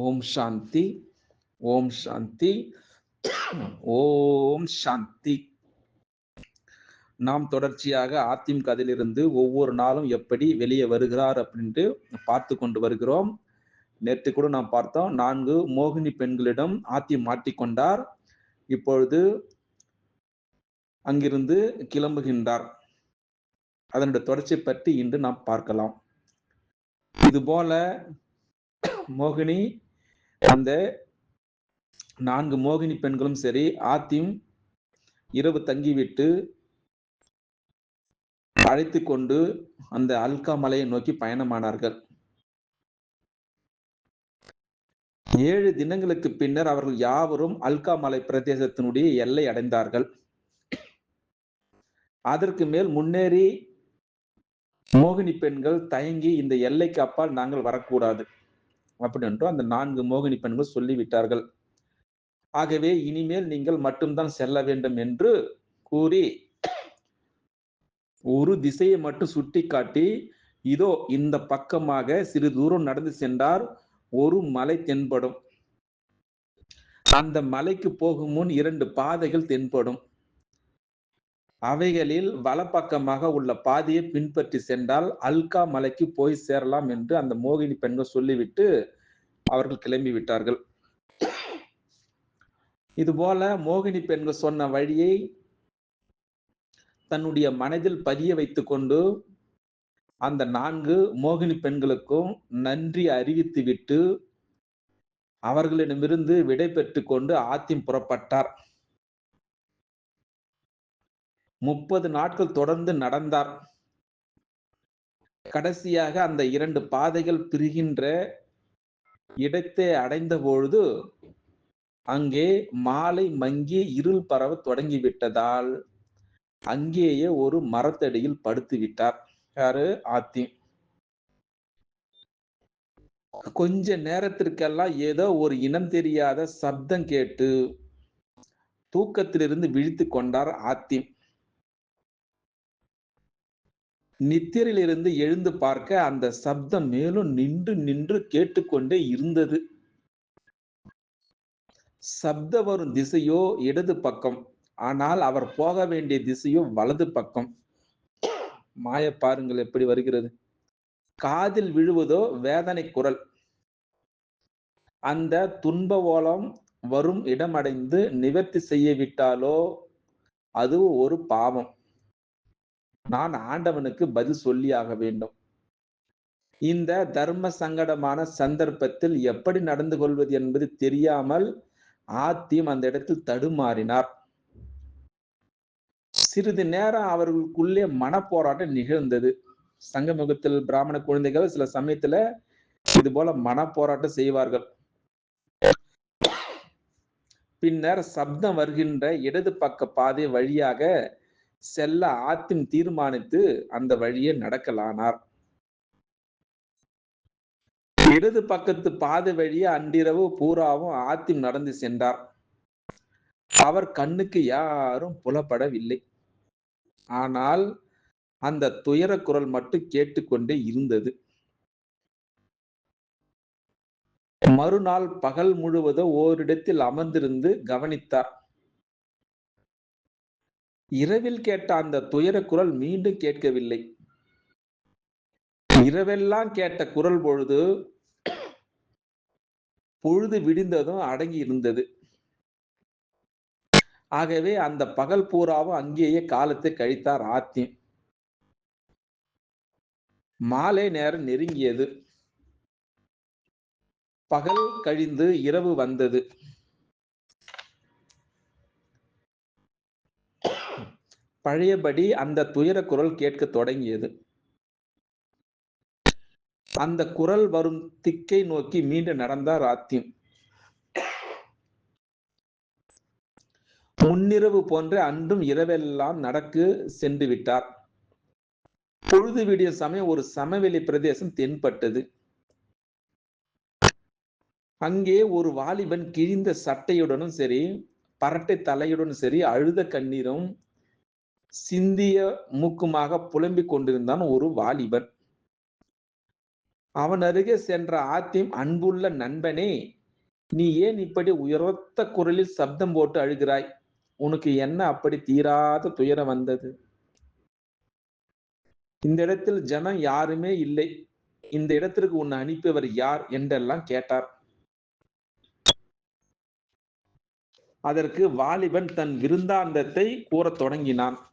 ஓம் சாந்தி ஓம் சாந்தி ஓம் சாந்தி. நாம் தொடர்ச்சியாக ஆத்திம் கதையிலிருந்து ஒவ்வொரு நாளும் எப்படி வெளியே வருகிறார் அப்படின்ட்டு பார்த்து கொண்டு வருகிறோம். நேற்று கூட நாம் பார்த்தோம் நான்கு மோகினி பெண்களிடம் ஆத்தி மாட்டிக்கொண்டார். இப்பொழுது அங்கிருந்து கிளம்புகின்றார். அதனுடைய தொடர்ச்சி பற்றி இன்று நாம் பார்க்கலாம். இதுபோல மோகினி அந்த நான்கு மோகினி பெண்களும் சரி ஆத்தியும் இரவு தங்கிவிட்டு அழைத்து கொண்டு அந்த அல்கா மலையை நோக்கி பயணமானார்கள். ஏழு தினங்களுக்கு பின்னர் அவர்கள் யாவரும் அல்கா மலை பிரதேசத்தினுடைய எல்லை அடைந்தார்கள். அதற்கு மேல் முன்னேறி மோகினி பெண்கள் தயங்கி இந்த எல்லைக்கு அப்பால் நாங்கள் வரக்கூடாது. அப்படின்றும் அந்த நான்கு மோகினி பெண்கள் சொல்லிவிட்டார்கள். ஆகவே இனிமேல் நீங்கள் மட்டும்தான் செல்ல வேண்டும் என்று கூறி ஒரு திசையை மட்டும் சுட்டி காட்டி இதோ இந்த பக்கமாக சிறு தூரம் நடந்து சென்றார் ஒரு மலை தென்படும். அந்த மலைக்கு போகும் முன் இரண்டு பாதைகள் தென்படும். அவைகளில் வலப்பக்கமாக உள்ள பாதையை பின்பற்றி சென்றால் அல்கா மலைக்கு போய் சேரலாம் என்று அந்த மோகினி பெண்கள் சொல்லிவிட்டு அவர்கள் கிளம்பி விட்டார்கள். இதுபோல மோகினி பெண்கள் சொன்ன வழியை தன்னுடைய மனதில் பதிய வைத்து கொண்டு அந்த நான்கு மோகினி பெண்களுக்கும் நன்றி அறிவித்து விட்டு அவர்களிடமிருந்து விடை பெற்று கொண்டு ஆத்திம் புறப்பட்டார். முப்பது நாட்கள் தொடர்ந்து நடந்தார். கடைசியாக அந்த இரண்டு பாதைகள் பிரிகின்ற இடத்தை அடைந்த பொழுது அங்கே மாலை மங்கே இருள் பரவ தொடங்கிவிட்டதால் அங்கேயே ஒரு மரத்தடியில் படுத்து விட்டார். யாரு? ஆத்தி. கொஞ்ச நேரத்திற்கெல்லாம் ஏதோ ஒரு இனம் தெரியாத சப்தம் கேட்டு தூக்கத்திலிருந்து விழித்து கொண்டார் ஆத்தி. நித்திரிலிருந்து எழுந்து பார்க்க அந்த சப்தம் மேலும் நின்று நின்று கேட்டுக்கொண்டே இருந்தது. சப்த வரும் திசையோ இடது பக்கம். ஆனால் அவர் போக வேண்டிய திசையோ வலது பக்கம். மாய பாருங்கள் எப்படி வருகிறது. காதில் விழுவதோ வேதனை குரல். அந்த துன்ப ஓலம் வரும் இடமடைந்து நிவர்த்தி செய்ய விட்டாலோ அது ஒரு பாவம். நான் ஆண்டவனுக்கு பதில் சொல்லியாக வேண்டும். இந்த தர்ம சங்கடமான சந்தர்ப்பத்தில் எப்படி நடந்து கொள்வது என்பது தெரியாமல் ஆத்தியும் அந்த இடத்தில் தடுமாறினார். சிறிது நேரம் அவர்களுக்குள்ளே மனப்போராட்டம் நிகழ்ந்தது. சங்கமுகத்தில் பிராமண குழந்தைகள் சில சமயத்துல இது போல மனப்போராட்டம் செய்வார்கள். பின்னர் சப்தம் வருகின்ற இடது பக்க பாதை வழியாக செல்ல ஆத்திம் தீர்மானித்து அந்த வழியே நடக்கலானார். இடது பக்கத்து பாதை வழியே அன்றிரவு பூராவும் ஆத்திம் நடந்து சென்றார். அவர் கண்ணுக்கு யாரும் புலப்படவில்லை. ஆனால் அந்த துயர குரல் மட்டும் கேட்டுக்கொண்டே இருந்தது. மறுநாள் பகல் முழுவதும் ஓரிடத்தில் அமர்ந்திருந்து கவனித்தார். இரவில் கேட்ட அந்த துயர குரல் மீண்டும் கேட்கவில்லை. இரவெல்லாம் கேட்ட குரல் பொழுது பொழுது விடிந்ததும் அடங்கி இருந்தது. ஆகவே அந்த பகல் பூராவும் அங்கேயே காலத்தை கழித்தார் ஆத்தி மாலை நேரம் நெருங்கியது. பகல் கழிந்து இரவு வந்தது. பழையபடி அந்த துயர குரல் கேட்க தொடங்கியது. அந்த குரல் வரும் திக்கை நோக்கி மீண்டும் நடந்தார் ஆத்தியம் முன்னிரவு போன்ற அன்றும் இரவெல்லாம் நடக்கு சென்று விட்டார். பொழுது விடிய சமயம் ஒரு சமவெளி பிரதேசம் தென்பட்டது. அங்கே ஒரு வாலிபன் கிழிந்த சட்டையுடனும் சரி பரட்டை தலையுடனும் சரி அழுத கண்ணீரும் சிந்திய மூக்குமாக புலம்பிக் கொண்டிருந்தான் ஒரு வாலிபன். அவன் அருகே சென்ற ஆத்திம் அன்புள்ள நண்பனே நீ ஏன் இப்படி உயர்த்த குரலில் சப்தம் போட்டு அழுகிறாய்? உனக்கு என்ன அப்படி தீராத துயரம் வந்தது? இந்த இடத்தில் ஜனம் யாருமே இல்லை. இந்த இடத்திற்கு உன்னை அனுப்பியவர் யார்? என்றெல்லாம் கேட்டார். அதற்கு வாலிபன் தன் விருந்தாந்தத்தை கூறத் தொடங்கினான்.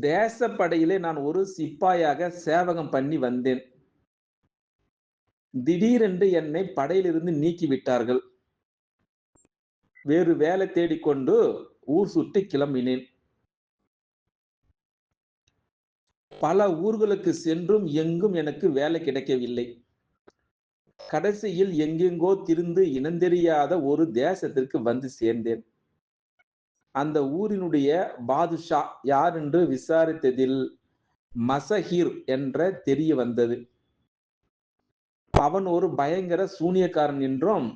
தேசப்படையிலே நான் ஒரு சிப்பாயாக சேவகம் பண்ணி வந்தேன். திடீரென்று என்னை படையிலிருந்து நீக்கி விட்டார்கள் வேறு வேலை தேடிக்கொண்டு ஊர் சுற்றி கிளம்பினேன். பல ஊர்களுக்கு சென்றும் எங்கும் எனக்கு வேலை கிடைக்கவில்லை. கடைசியில் எங்கெங்கோ திருந்து இனந்தெரியாத ஒரு தேசத்திற்கு வந்து சேர்ந்தேன். அந்த ஊரினுடைய பாதுஷா யார் என்று விசாரித்ததில் மசஹீர் என்ற தெரிய வந்தது. அவன் ஒரு பயங்கர சூனியக்காரன் என்றும்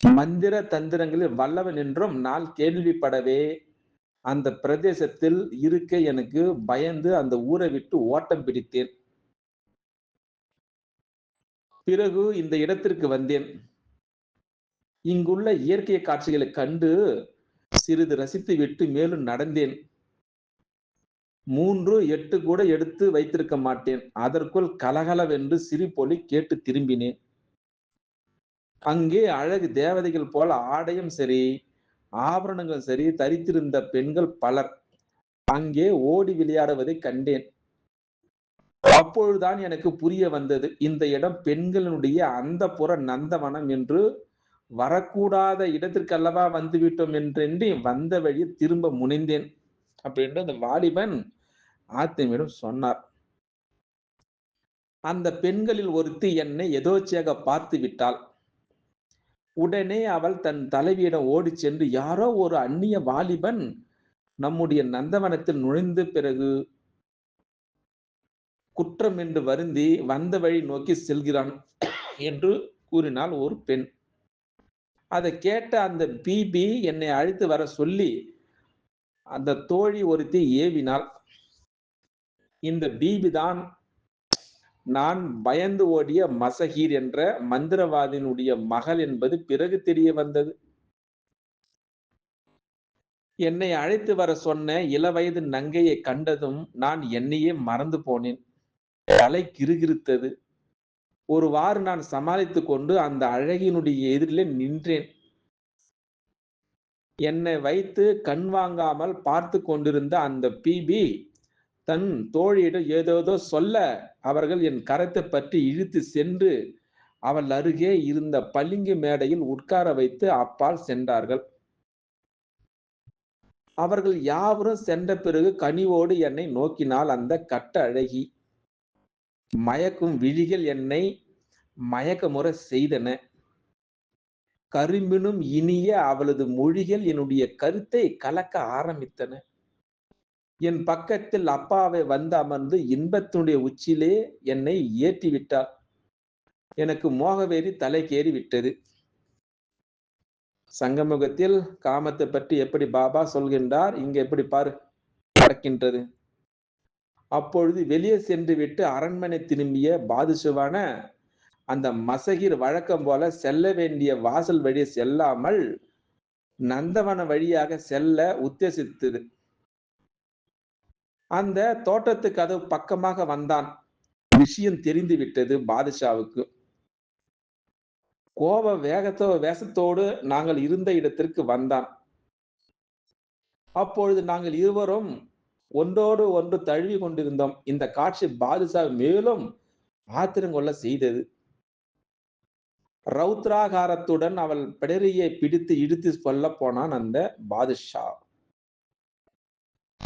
மந்திர தந்திரங்களில் வல்லவன் என்றும் நான் கேள்விப்படவே அந்த பிரதேசத்தில் இருக்க எனக்கு பயந்து அந்த ஊரை விட்டு ஓட்டம் பிடித்தேன். பிறகு இந்த இடத்திற்கு வந்தேன். இங்குள்ள இயற்கை காட்சிகளை கண்டு சிறிது ரசித்து விட்டு மேலும் நடந்தேன். மூன்று எட்டு கூட எடுத்து வைத்திருக்க மாட்டேன். அதற்குள் கலகலவென்று சிரிப்பொலி கேட்டு திரும்பினேன். அங்கே அழகு தேவதைகள் போல ஆடையும் சரி ஆபரணங்களும் சரி தரித்திருந்த பெண்கள் பலர் அங்கே ஓடி விளையாடுவதை கண்டேன். அப்பொழுதுதான் எனக்கு புரிய வந்தது இந்த இடம் பெண்களுடைய அந்த புற நந்தவனம் என்று வரக்கூடாத இடத்திற்கல்லவா வந்து விட்டோம் என்றென்றி வந்த வழி திரும்ப முனைந்தேன். அப்படின்ற அந்த வாலிபன் ஆத்திமிடம் சொன்னார். அந்த பெண்களில் ஒருத்தி என்னை எதோச்சியாக பார்த்து விட்டாள். உடனே அவள் தன் தலைவியிடம் ஓடி சென்று யாரோ ஒரு அந்நிய வாலிபன் நம்முடைய நந்தவனத்தில் நுழைந்த பிறகு குற்றம் என்று வருந்தி வந்த வழி நோக்கி செல்கிறான் என்று கூறினாள் ஒரு பெண். அதை கேட்ட அந்த பிபி என்னை அழைத்து வர சொல்லி அந்த தோழி ஒருத்தி ஏவினாள். இந்த பிபி தான் நான் பயந்து ஓடிய மசஹீர் என்ற மந்திரவாதினுடைய மகள் என்பது பிறகு தெரிய வந்தது. என்னை அழைத்து வர சொன்ன இளவயது நங்கையை கண்டதும் நான் என்னையே மறந்து போனேன். தலை கிருகிருத்தது. ஒருவாறு நான் சமாளித்து கொண்டு அந்த அழகினுடைய எதிரிலே நின்றேன். என்னை வைத்து கண் வாங்காமல் பார்த்து கொண்டிருந்த அந்த பிபி தன் தோழியிடம் ஏதேதோ சொல்ல அவர்கள் என் கரத்தை பற்றி இழுத்து சென்று அவள் அருகே இருந்த பளிங்கு மேடையில் உட்கார வைத்து அப்பால் சென்றார்கள். அவர்கள் யாவரும் சென்ற பிறகு கனிவோடு என்னை நோக்கினால் அந்த கட்ட அழகி மயக்கும் விழிகள் என்னை மயக்கமுறை செய்தன. கரும்பினும் இனிய அவளது மொழிகள் என்னுடைய கருத்தை கலக்க ஆரம்பித்தன. என் பக்கத்தில் அப்பாவை வந்து அமர்ந்து இன்பத்தினுடைய உச்சியிலே என்னை ஏற்றி விட்டார் எனக்கு மோகவேறி தலைக்கேறி விட்டது சங்கமுகத்தில் காமத்தை பற்றி எப்படி பாபா சொல்கின்றார்? இங்க எப்படி பாரு நடக்கின்றது அப்பொழுது வெளியே சென்று விட்டு அரண்மனை திரும்பிய பாதுஷவான அந்த மசகிர் வழக்கம் போல செல்ல வேண்டிய வாசல் வழியை செல்லாமல் நந்தவன வழியாக செல்ல உத்தேசித்தது. அந்த தோட்டத்து கதவு பக்கமாக வந்தான். விஷயம் தெரிந்து விட்டது பாதுஷாவுக்கு. கோப வேகத்தோ வேசத்தோடு நாங்கள் இருந்த இடத்திற்கு வந்தான். அப்பொழுது நாங்கள் இருவரும் ஒன்றோடு ஒன்று தழுவி கொண்டிருந்தோம். இந்த காட்சி பாதுஷா மேலும் ஆத்திரங்கொள்ள செய்தது. ரௌத்ராகாரத்துடன் அவள் பிடரியை பிடித்து இழுத்து கொள்ள போனான் அந்த பாதுஷா.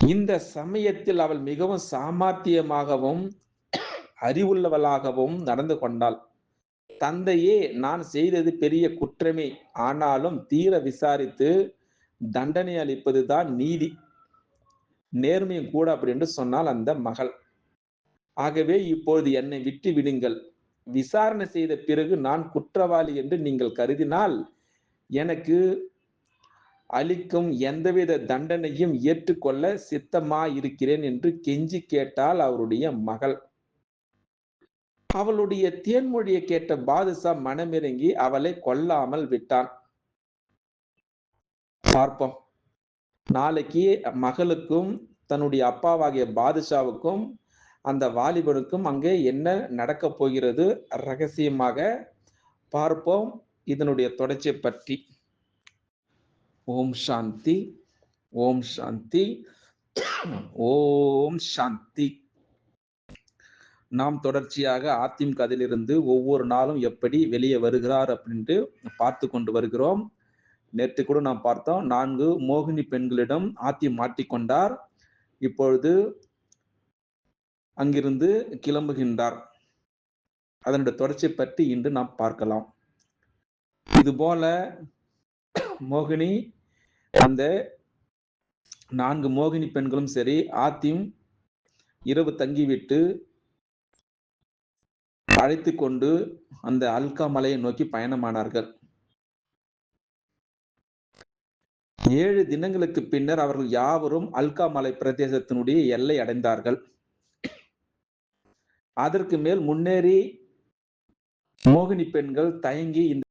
இந்த சமயத்தில் அவள் மிகவும் சாமர்த்தியமாகவும் அறிவுள்ளவளாகவும் நடந்து கொண்டாள். தந்தையே நான் செய்தது பெரிய குற்றமே. ஆனாலும் தீர விசாரித்து தண்டனை அளிப்பதுதான் நீதி. நேர்மையும் கூட அப்படின்னு சொன்னால் அந்த மகள். ஆகவே இப்பொழுது என்னை விட்டு விடுங்கள். விசாரணை செய்த பிறகு நான் குற்றவாளி என்று நீங்கள் கருதினால் எனக்கு அளிக்கும் எந்தவித தண்டனையும் ஏற்றுக்கொள்ள சித்தமாயிருக்கிறேன் என்று கெஞ்சி கேட்டால் அவருடைய மகள். அவளுடைய தேன்மொழியை கேட்ட பாதுஷா மனமிறங்கி அவளை கொல்லாமல் விட்டான். பார்ப்போம். நாளைக்கு மகளுக்கும் தன்னுடைய அப்பாவாகிய பாதுஷாவுக்கும் அந்த வாலிபனுக்கும் அங்கே என்ன நடக்க போகிறது? ரகசியமாக பார்ப்போம். இதனுடைய தொடர்ச்சியை பற்றி. ஓம் சாந்தி. ஓம் சாந்தி. ஓம் சாந்தி. நாம் தொடர்ச்சியாக அதிமுக அதிலிருந்து ஒவ்வொரு நாளும் எப்படி வெளியே வருகிறார் அப்படின்ட்டு பார்த்து கொண்டு வருகிறோம். நேற்று கூட நாம் பார்த்தோம் நான்கு மோகினி பெண்களிடம் ஆத்தி மாட்டிக்கொண்டார் இப்பொழுது அங்கிருந்து கிளம்புகின்றார். அதனுடைய தொடர்ச்சியை பற்றி இன்று நாம் பார்க்கலாம். இது போல மோகினி அந்த நான்கு மோகினி பெண்களும் சரி ஆத்தியும் இரவு தங்கிவிட்டு அழைத்து கொண்டு அந்த அல்கா மலையை நோக்கி பயணமானார்கள். ஏழு தினங்களுக்கு பின்னர் அவர்கள் யாவரும் அல்கா மலை பிரதேசத்தினுடைய எல்லை அடைந்தார்கள். அதற்கு மேல் முன்னேறி மோகினி பெண்கள் தயங்கி இந்த